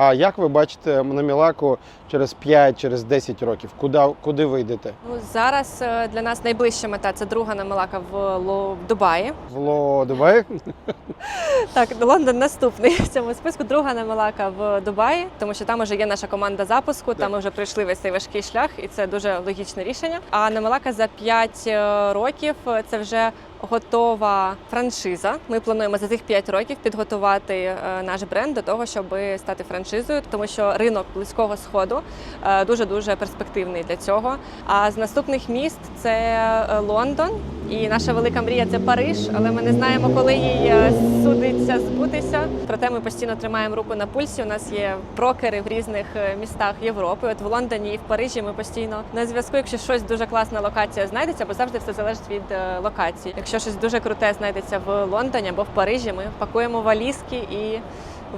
А як ви бачите Намілаку через 5, через 10 років? Куди, куди ви йдете? Ну, зараз е, для нас найближча мета це друга намалака в, Ло- Дубаї. В Ло-Дубаї? Так, Лондон наступний в цьому списку. Друга намалака в Дубаї, тому що там вже є наша команда запуску. Там ми вже пройшли весь цей важкий шлях, і це дуже логічне рішення. А намалака за 5 років е, це вже готова франшиза. Ми плануємо за цих 5 років підготувати е, наш бренд до того, щоб стати франшизою, тому що ринок близького сходу дуже дуже перспективний для цього. А з наступних міст це е, Лондон. І наша велика мрія це Париж, але ми не знаємо, коли їй е, судиться збутися. Проте ми постійно тримаємо руку на пульсі. У нас є брокери в різних містах Європи. От в Лондоні і в Парижі ми постійно на зв'язку. Якщо щось дуже класна локація знайдеться, бо завжди все залежить від локації. Якщо щось дуже круте знайдеться в Лондоні або в Парижі, ми пакуємо валізки і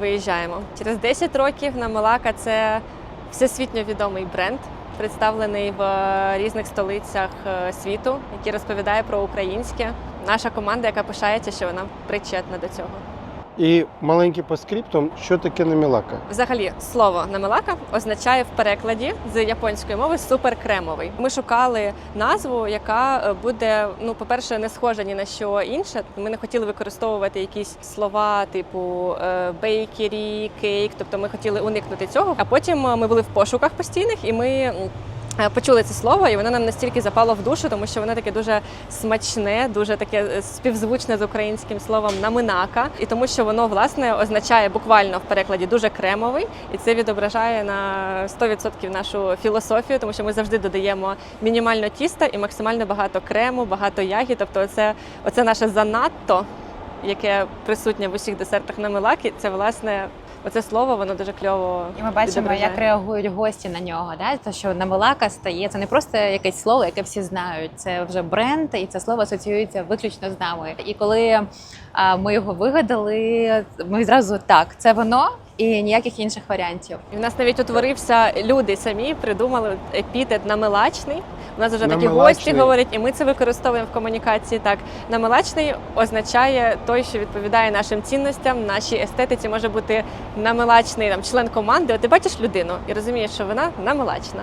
виїжджаємо. Через 10 років на Малака це всесвітньо відомий бренд представлений в е, різних столицях е, світу, який розповідає про українське. Наша команда, яка пишається, що вона причетна до цього. І маленький по скриптам, що таке Намілака? Взагалі, слово намелака означає в перекладі з японської мови суперкремовий. Ми шукали назву, яка е, буде, ну, по-перше, не схожа ні на що інше. Ми не хотіли використовувати якісь слова типу е, бейкері, кейк. Тобто ми хотіли уникнути цього. А потім е, ми були в пошуках постійних, і ми. Е, Почули це слово, і воно нам настільки запало в душу, тому що воно таке дуже смачне, дуже таке співзвучне з українським словом наминака, і тому, що воно власне означає буквально в перекладі дуже кремовий, і це відображає на 100% нашу філософію, тому що ми завжди додаємо мінімально тіста і максимально багато крему, багато ягід. Тобто, це оце наше занадто, яке присутнє в усіх десертах на мелакі. Це власне оце слово, воно дуже кльово. І ми бачимо, як реагують гості на нього. Да? То, що намилака стає, це не просто якесь слово, яке всі знають. Це вже бренд, і це слово асоціюється виключно з нами. І коли а, ми його вигадали, ми відразу так, це воно і ніяких інших варіантів. І в нас навіть утворився люди самі придумали епітет намилачний. У нас вже такі гості говорять, і ми це використовуємо в комунікації. Так, намилачний означає той, що відповідає нашим цінностям, нашій естетиці. Може бути намилачний там член команди. От ти бачиш людину і розумієш, що вона намилачна.